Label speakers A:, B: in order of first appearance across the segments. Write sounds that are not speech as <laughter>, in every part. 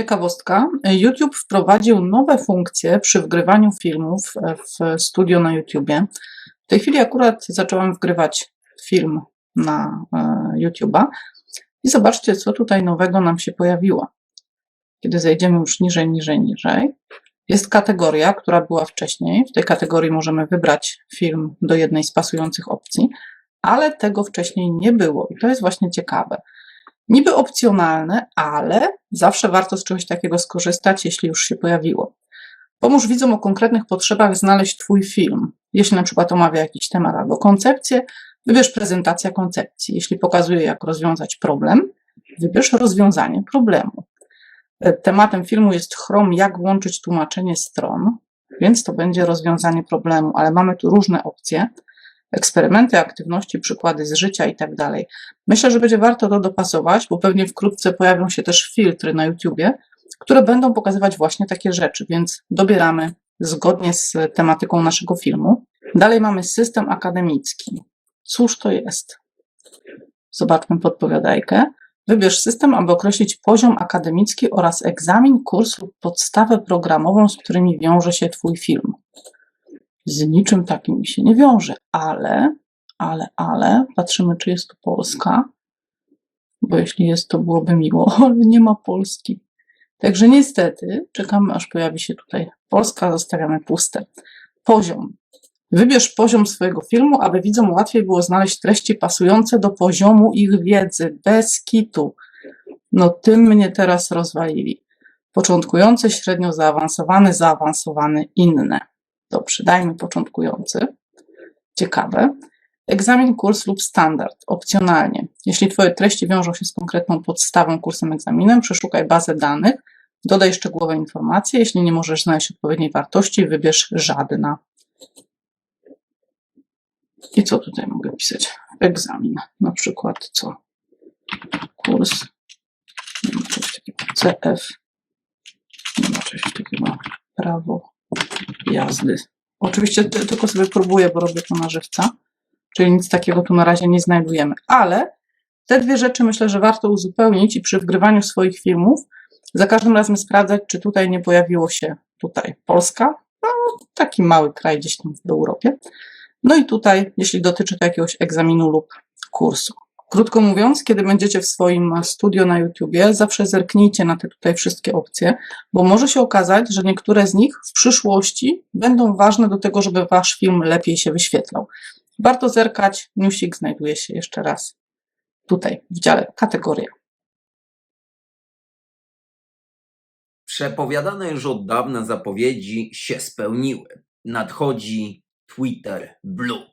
A: Ciekawostka. YouTube wprowadził nowe funkcje przy wgrywaniu filmów w studio na YouTubie. W tej chwili akurat zaczęłam wgrywać film na e, YouTube'a i zobaczcie, co tutaj nowego nam się pojawiło. Kiedy zejdziemy już niżej, niżej, niżej, jest kategoria, która była wcześniej. W tej kategorii możemy wybrać film do jednej z pasujących opcji, ale tego wcześniej nie było i to jest właśnie ciekawe. Niby opcjonalne, ale zawsze warto z czegoś takiego skorzystać, jeśli już się pojawiło. Pomóż widzom o konkretnych potrzebach znaleźć Twój film. Jeśli na przykład omawia jakiś temat albo koncepcję, wybierz prezentacja koncepcji. Jeśli pokazuje, jak rozwiązać problem, wybierz rozwiązanie problemu. Tematem filmu jest Chrome, jak włączyć tłumaczenie stron, więc to będzie rozwiązanie problemu, ale mamy tu różne opcje eksperymenty, aktywności, przykłady z życia i tak dalej. Myślę, że będzie warto to dopasować, bo pewnie wkrótce pojawią się też filtry na YouTubie, które będą pokazywać właśnie takie rzeczy, więc dobieramy zgodnie z tematyką naszego filmu. Dalej mamy system akademicki. Cóż to jest? Zobaczmy podpowiadajkę. Wybierz system, aby określić poziom akademicki oraz egzamin, kurs lub podstawę programową, z którymi wiąże się Twój film z niczym takim mi się nie wiąże, ale, ale, ale, patrzymy, czy jest to Polska, bo jeśli jest, to byłoby miło, <laughs> ale nie ma Polski. Także niestety czekamy, aż pojawi się tutaj Polska, zostawiamy puste. Poziom. Wybierz poziom swojego filmu, aby widzom łatwiej było znaleźć treści pasujące do poziomu ich wiedzy, bez kitu. No tym mnie teraz rozwalili. Początkujący, średnio zaawansowany, zaawansowany, inne. Dobrze, dajmy początkujący. Ciekawe. Egzamin, kurs lub standard, opcjonalnie. Jeśli Twoje treści wiążą się z konkretną podstawą, kursem, egzaminem, przeszukaj bazę danych, dodaj szczegółowe informacje. Jeśli nie możesz znaleźć odpowiedniej wartości, wybierz żadna. I co tutaj mogę pisać? Egzamin, na przykład co? Kurs, nie ma czegoś takiego, CF, nie ma czegoś takiego, prawo, jazdy. Oczywiście tylko sobie próbuję, bo robię to na żywca, czyli nic takiego tu na razie nie znajdujemy, ale te dwie rzeczy myślę, że warto uzupełnić i przy wgrywaniu swoich filmów za każdym razem sprawdzać, czy tutaj nie pojawiło się tutaj Polska, no, taki mały kraj gdzieś tam w Europie. No i tutaj, jeśli dotyczy to jakiegoś egzaminu lub kursu. Krótko mówiąc, kiedy będziecie w swoim studio na YouTubie, zawsze zerknijcie na te tutaj wszystkie opcje, bo może się okazać, że niektóre z nich w przyszłości będą ważne do tego, żeby wasz film lepiej się wyświetlał. Warto zerkać. Newsik znajduje się jeszcze raz tutaj w dziale kategoria.
B: Przepowiadane już od dawna zapowiedzi się spełniły. Nadchodzi Twitter Blue,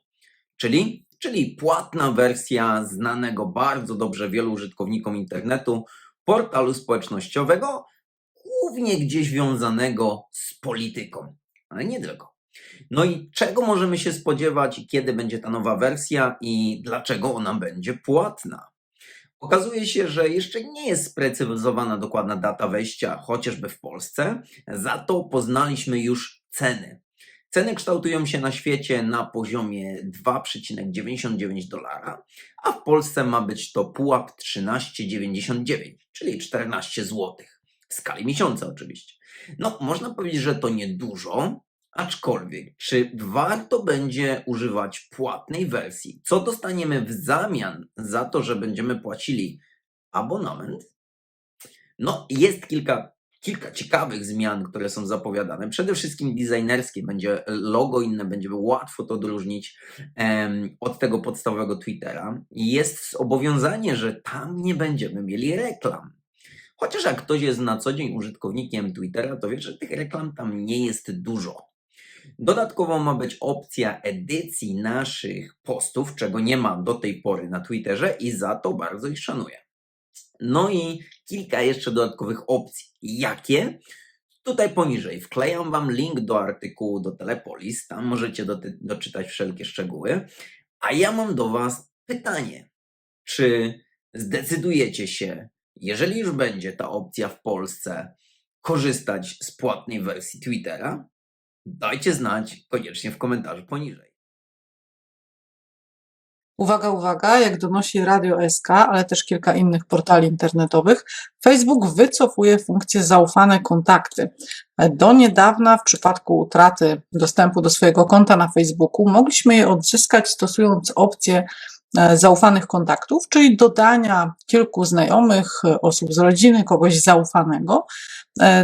B: czyli czyli płatna wersja znanego bardzo dobrze wielu użytkownikom internetu portalu społecznościowego, głównie gdzieś wiązanego z polityką, ale nie tylko. No i czego możemy się spodziewać, kiedy będzie ta nowa wersja i dlaczego ona będzie płatna? Okazuje się, że jeszcze nie jest sprecyzowana dokładna data wejścia, chociażby w Polsce, za to poznaliśmy już ceny. Ceny kształtują się na świecie na poziomie 2,99 dolara, a w Polsce ma być to pułap 13,99, czyli 14 zł. W skali miesiąca oczywiście. No, można powiedzieć, że to niedużo, aczkolwiek czy warto będzie używać płatnej wersji? Co dostaniemy w zamian za to, że będziemy płacili abonament? No, jest kilka kilka ciekawych zmian, które są zapowiadane. Przede wszystkim designerskie, będzie logo inne, będzie łatwo to odróżnić um, od tego podstawowego Twittera. Jest zobowiązanie, że tam nie będziemy mieli reklam. Chociaż jak ktoś jest na co dzień użytkownikiem Twittera, to wie, że tych reklam tam nie jest dużo. Dodatkowo ma być opcja edycji naszych postów, czego nie ma do tej pory na Twitterze i za to bardzo ich szanuję. No i kilka jeszcze dodatkowych opcji. Jakie? Tutaj poniżej wklejam Wam link do artykułu do Telepolis, tam możecie doczytać wszelkie szczegóły. A ja mam do Was pytanie. Czy zdecydujecie się, jeżeli już będzie ta opcja w Polsce, korzystać z płatnej wersji Twittera? Dajcie znać koniecznie w komentarzu poniżej.
A: Uwaga, uwaga, jak donosi Radio SK, ale też kilka innych portali internetowych, Facebook wycofuje funkcję zaufane kontakty. Do niedawna, w przypadku utraty dostępu do swojego konta na Facebooku, mogliśmy je odzyskać stosując opcję e, zaufanych kontaktów, czyli dodania kilku znajomych, e, osób z rodziny, kogoś zaufanego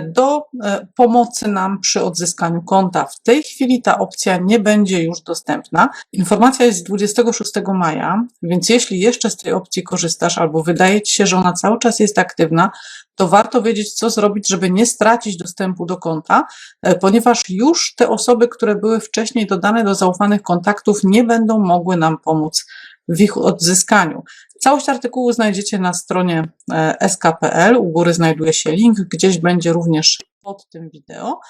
A: do e, pomocy nam przy odzyskaniu konta. W tej chwili ta opcja nie będzie już dostępna. Informacja jest z 26 maja, więc jeśli jeszcze z tej opcji korzystasz albo wydaje ci się, że ona cały czas jest aktywna, to warto wiedzieć, co zrobić, żeby nie stracić dostępu do konta, e, ponieważ już te osoby, które były wcześniej dodane do zaufanych kontaktów, nie będą mogły nam pomóc w ich odzyskaniu. Całość artykułu znajdziecie na stronie e, sk.pl. U góry znajduje się link, gdzieś będzie również pod tym wideo,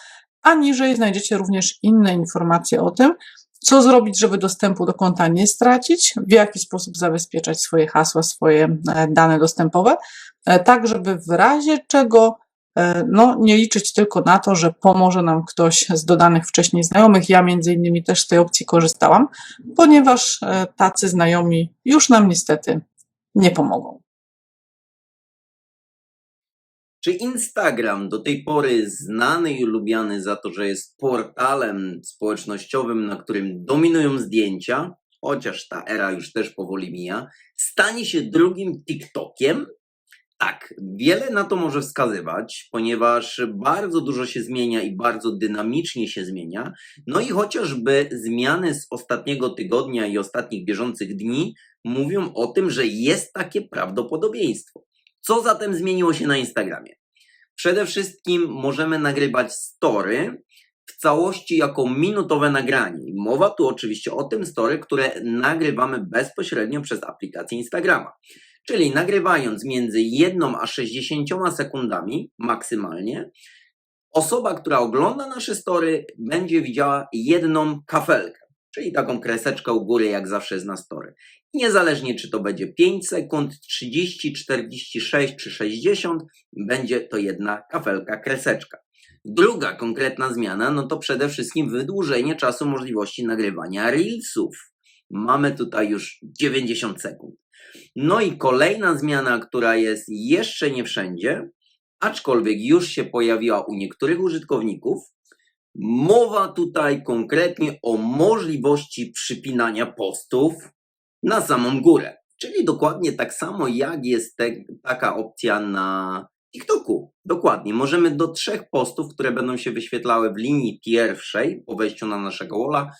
A: a niżej znajdziecie również inne informacje o tym, co zrobić, żeby dostępu do konta nie stracić, w jaki sposób zabezpieczać swoje hasła, swoje e, dane dostępowe, e, tak żeby w razie czego no, nie liczyć tylko na to, że pomoże nam ktoś z dodanych wcześniej znajomych. Ja między innymi też z tej opcji korzystałam, ponieważ tacy znajomi już nam niestety nie pomogą.
B: Czy Instagram, do tej pory znany i lubiany za to, że jest portalem społecznościowym, na którym dominują zdjęcia, chociaż ta era już też powoli mija, stanie się drugim TikTokiem? Tak, wiele na to może wskazywać, ponieważ bardzo dużo się zmienia i bardzo dynamicznie się zmienia. No i chociażby zmiany z ostatniego tygodnia i ostatnich bieżących dni mówią o tym, że jest takie prawdopodobieństwo. Co zatem zmieniło się na Instagramie? Przede wszystkim możemy nagrywać story w całości jako minutowe nagranie. Mowa tu oczywiście o tym story, które nagrywamy bezpośrednio przez aplikację Instagrama. Czyli nagrywając między 1 a 60 sekundami maksymalnie, osoba, która ogląda nasze story, będzie widziała jedną kafelkę, czyli taką kreseczkę u góry, jak zawsze jest na story. Niezależnie czy to będzie 5 sekund, 30, 46 czy 60, będzie to jedna kafelka, kreseczka. Druga konkretna zmiana, no to przede wszystkim wydłużenie czasu możliwości nagrywania reelsów. Mamy tutaj już 90 sekund. No i kolejna zmiana, która jest jeszcze nie wszędzie, aczkolwiek już się pojawiła u niektórych użytkowników, mowa tutaj konkretnie o możliwości przypinania postów na samą górę. Czyli dokładnie tak samo jak jest te, taka opcja na TikToku. Dokładnie. Możemy do trzech postów, które będą się wyświetlały w linii pierwszej po wejściu na naszego walla,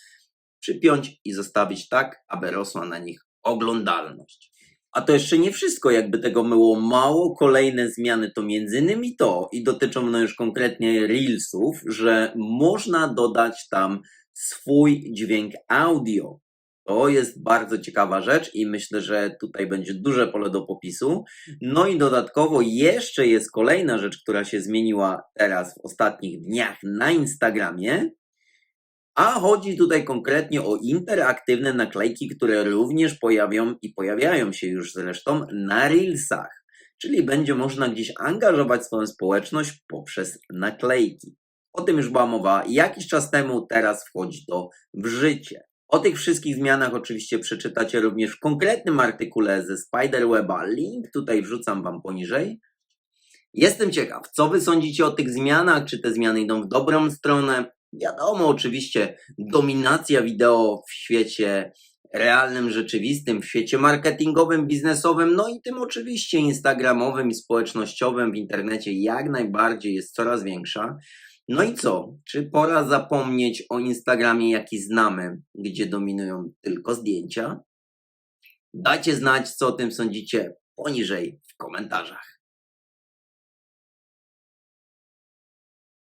B: przypiąć i zostawić tak, aby rosła na nich oglądalność. A to jeszcze nie wszystko, jakby tego było mało, kolejne zmiany to między innymi to i dotyczą no już konkretnie Reelsów, że można dodać tam swój dźwięk audio. To jest bardzo ciekawa rzecz i myślę, że tutaj będzie duże pole do popisu. No i dodatkowo jeszcze jest kolejna rzecz, która się zmieniła teraz w ostatnich dniach na Instagramie. A chodzi tutaj konkretnie o interaktywne naklejki, które również pojawią i pojawiają się już zresztą na Reelsach. Czyli będzie można gdzieś angażować swoją społeczność poprzez naklejki. O tym już była mowa jakiś czas temu, teraz wchodzi to w życie. O tych wszystkich zmianach oczywiście przeczytacie również w konkretnym artykule ze Spiderweba. Link tutaj wrzucam Wam poniżej. Jestem ciekaw, co Wy sądzicie o tych zmianach? Czy te zmiany idą w dobrą stronę? Wiadomo, oczywiście, dominacja wideo w świecie realnym, rzeczywistym, w świecie marketingowym, biznesowym, no i tym oczywiście instagramowym i społecznościowym w internecie jak najbardziej jest coraz większa. No i co? Czy pora zapomnieć o Instagramie, jaki znamy, gdzie dominują tylko zdjęcia? Dajcie znać, co o tym sądzicie poniżej w komentarzach.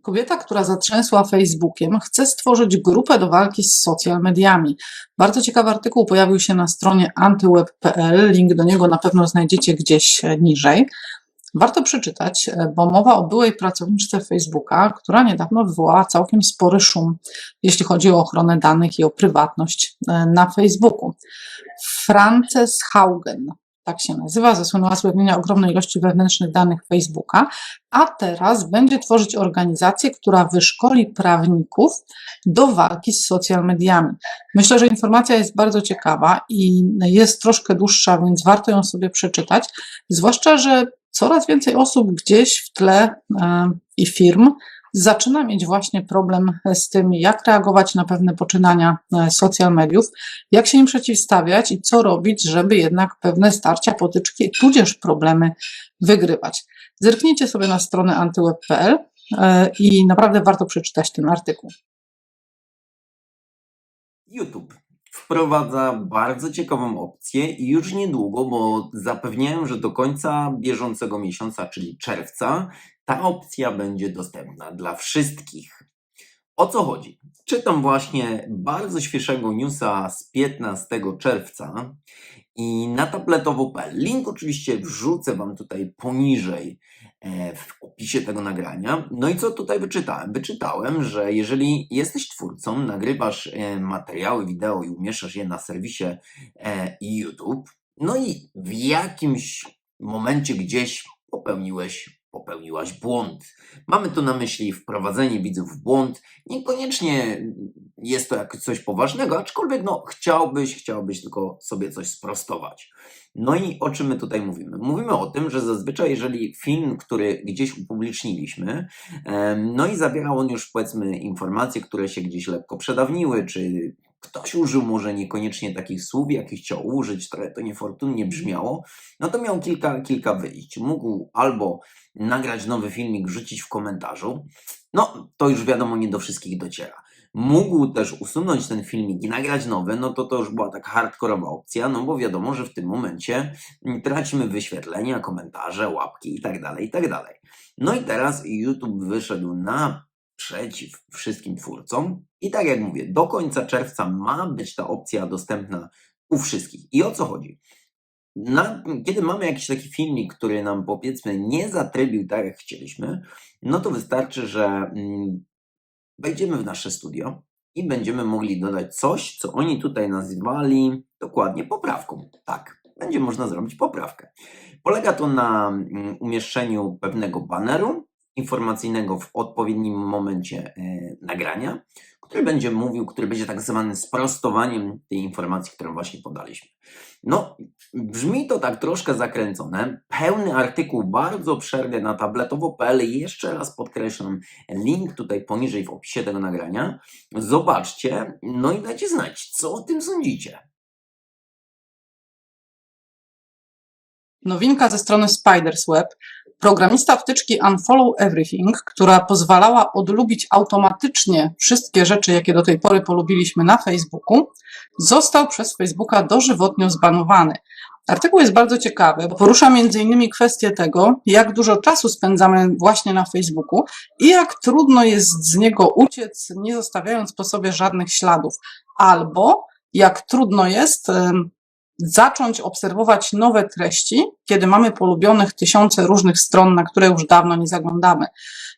A: Kobieta, która zatrzęsła Facebookiem, chce stworzyć grupę do walki z social mediami. Bardzo ciekawy artykuł pojawił się na stronie antyweb.pl. Link do niego na pewno znajdziecie gdzieś e, niżej. Warto przeczytać, e, bo mowa o byłej pracowniczce Facebooka, która niedawno wywołała całkiem spory szum, jeśli chodzi o ochronę danych i o prywatność e, na Facebooku. Frances Haugen, tak się nazywa, zasłynęła z ujawnienia ogromnej ilości wewnętrznych danych Facebooka, a teraz będzie tworzyć organizację, która wyszkoli prawników do walki z social mediami. Myślę, że informacja jest bardzo ciekawa i jest troszkę dłuższa, więc warto ją sobie przeczytać, zwłaszcza, że coraz więcej osób gdzieś w tle e, i firm zaczyna mieć właśnie problem z tym, jak reagować na pewne poczynania e, social mediów, jak się im przeciwstawiać i co robić, żeby jednak pewne starcia, potyczki, tudzież problemy wygrywać. Zerknijcie sobie na stronę antyweb.pl e, i naprawdę warto przeczytać ten artykuł.
B: YouTube wprowadza bardzo ciekawą opcję i już niedługo, bo zapewniałem, że do końca bieżącego miesiąca, czyli czerwca, ta opcja będzie dostępna dla wszystkich. O co chodzi? Czytam właśnie bardzo świeżego newsa z 15 czerwca i na tabletowo.pl. Link oczywiście wrzucę Wam tutaj poniżej e, w opisie tego nagrania. No i co tutaj wyczytałem? Wyczytałem, że jeżeli jesteś twórcą, nagrywasz e, materiały wideo i umieszczasz je na serwisie e, YouTube, no i w jakimś momencie gdzieś popełniłeś popełniłaś błąd. Mamy tu na myśli wprowadzenie widzów w błąd. Niekoniecznie jest to jak coś poważnego, aczkolwiek no, chciałbyś, chciałbyś tylko sobie coś sprostować. No i o czym my tutaj mówimy? Mówimy o tym, że zazwyczaj jeżeli film, który gdzieś upubliczniliśmy, no i zawierał on już powiedzmy informacje, które się gdzieś lekko przedawniły, czy ktoś użył może niekoniecznie takich słów, jakich chciał użyć, trochę to niefortunnie brzmiało, no to miał kilka, kilka wyjść. Mógł albo nagrać nowy filmik, wrzucić w komentarzu, no to już wiadomo, nie do wszystkich dociera. Mógł też usunąć ten filmik i nagrać nowy, no to to już była taka hardkorowa opcja, no bo wiadomo, że w tym momencie mm, tracimy wyświetlenia, komentarze, łapki i tak dalej, i tak dalej. No i teraz YouTube wyszedł naprzeciw wszystkim twórcom i tak jak mówię, do końca czerwca ma być ta opcja dostępna u wszystkich. I o co chodzi? Na, kiedy mamy jakiś taki filmik, który nam powiedzmy nie zatrybił tak, jak chcieliśmy, no to wystarczy, że mm, wejdziemy w nasze studio i będziemy mogli dodać coś, co oni tutaj nazywali dokładnie poprawką. Tak, będzie można zrobić poprawkę. Polega to na mm, umieszczeniu pewnego baneru informacyjnego w odpowiednim momencie e, nagrania, który będzie mówił, który będzie tak zwany sprostowaniem tej informacji, którą właśnie podaliśmy. No, brzmi to tak troszkę zakręcone. Pełny artykuł, bardzo obszerny na tabletowo.pl. Jeszcze raz podkreślam, link tutaj poniżej w opisie tego nagrania. Zobaczcie, no i dajcie znać, co o tym sądzicie.
A: Nowinka ze strony Spiders Web. Programista wtyczki Unfollow Everything, która pozwalała odlubić automatycznie wszystkie rzeczy, jakie do tej pory polubiliśmy na Facebooku, został przez Facebooka dożywotnio zbanowany. Artykuł jest bardzo ciekawy, bo porusza m.in. kwestię tego, jak dużo czasu spędzamy właśnie na Facebooku i jak trudno jest z niego uciec, nie zostawiając po sobie żadnych śladów, albo jak trudno jest zacząć obserwować nowe treści, kiedy mamy polubionych tysiące różnych stron, na które już dawno nie zaglądamy.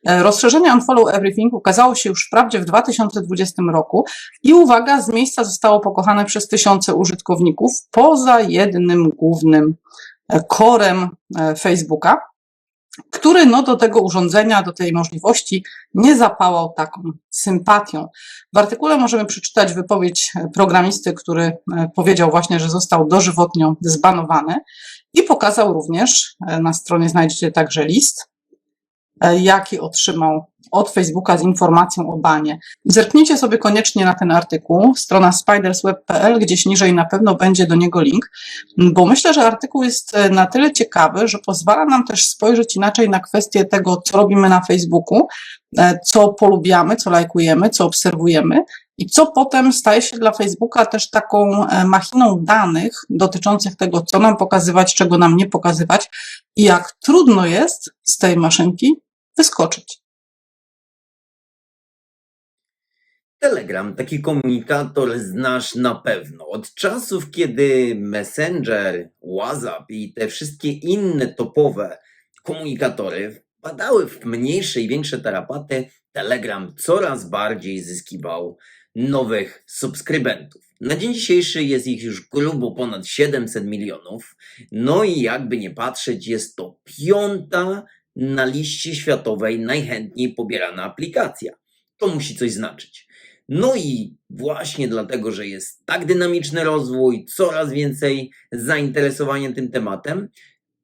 A: E, Rozszerzenie Unfollow Everything ukazało się już wprawdzie w 2020 roku i uwaga, z miejsca zostało pokochane przez tysiące użytkowników, poza jednym głównym e, korem e, Facebooka, który no do tego urządzenia, do tej możliwości nie zapałał taką sympatią. W artykule możemy przeczytać wypowiedź programisty, który e, powiedział właśnie, że został dożywotnio zbanowany i pokazał również, e, na stronie znajdziecie także list, e, jaki otrzymał od Facebooka z informacją o banie. Zerknijcie sobie koniecznie na ten artykuł, strona spidersweb.pl, gdzieś niżej na pewno będzie do niego link, bo myślę, że artykuł jest e, na tyle ciekawy, że pozwala nam też spojrzeć inaczej na kwestię tego, co robimy na Facebooku, e, co polubiamy, co lajkujemy, co obserwujemy i co potem staje się dla Facebooka też taką e, machiną danych dotyczących tego, co nam pokazywać, czego nam nie pokazywać i jak trudno jest z tej maszynki wyskoczyć.
B: Telegram, taki komunikator znasz na pewno. Od czasów, kiedy Messenger, WhatsApp i te wszystkie inne topowe komunikatory wpadały w mniejsze i większe tarapaty, Telegram coraz bardziej zyskiwał nowych subskrybentów. Na dzień dzisiejszy jest ich już grubo ponad 700 milionów. No i jakby nie patrzeć, jest to piąta na liście światowej najchętniej pobierana aplikacja. To musi coś znaczyć. No i właśnie dlatego, że jest tak dynamiczny rozwój, coraz więcej zainteresowania tym tematem,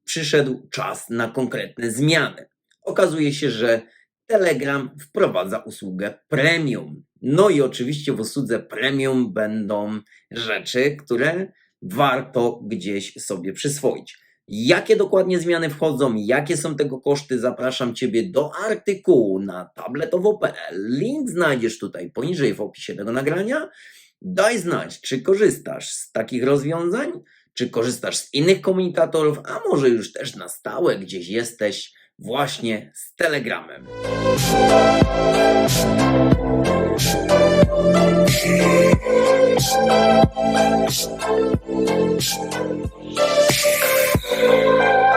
B: przyszedł czas na konkretne zmiany. Okazuje się, że Telegram wprowadza usługę premium. No i oczywiście w usłudze premium będą rzeczy, które warto gdzieś sobie przyswoić. Jakie dokładnie zmiany wchodzą, jakie są tego koszty, zapraszam Ciebie do artykułu na tabletowo.pl. Link znajdziesz tutaj poniżej w opisie tego nagrania. Daj znać, czy korzystasz z takich rozwiązań, czy korzystasz z innych komunikatorów, a może już też na stałe gdzieś jesteś właśnie z Telegramem. Thank you.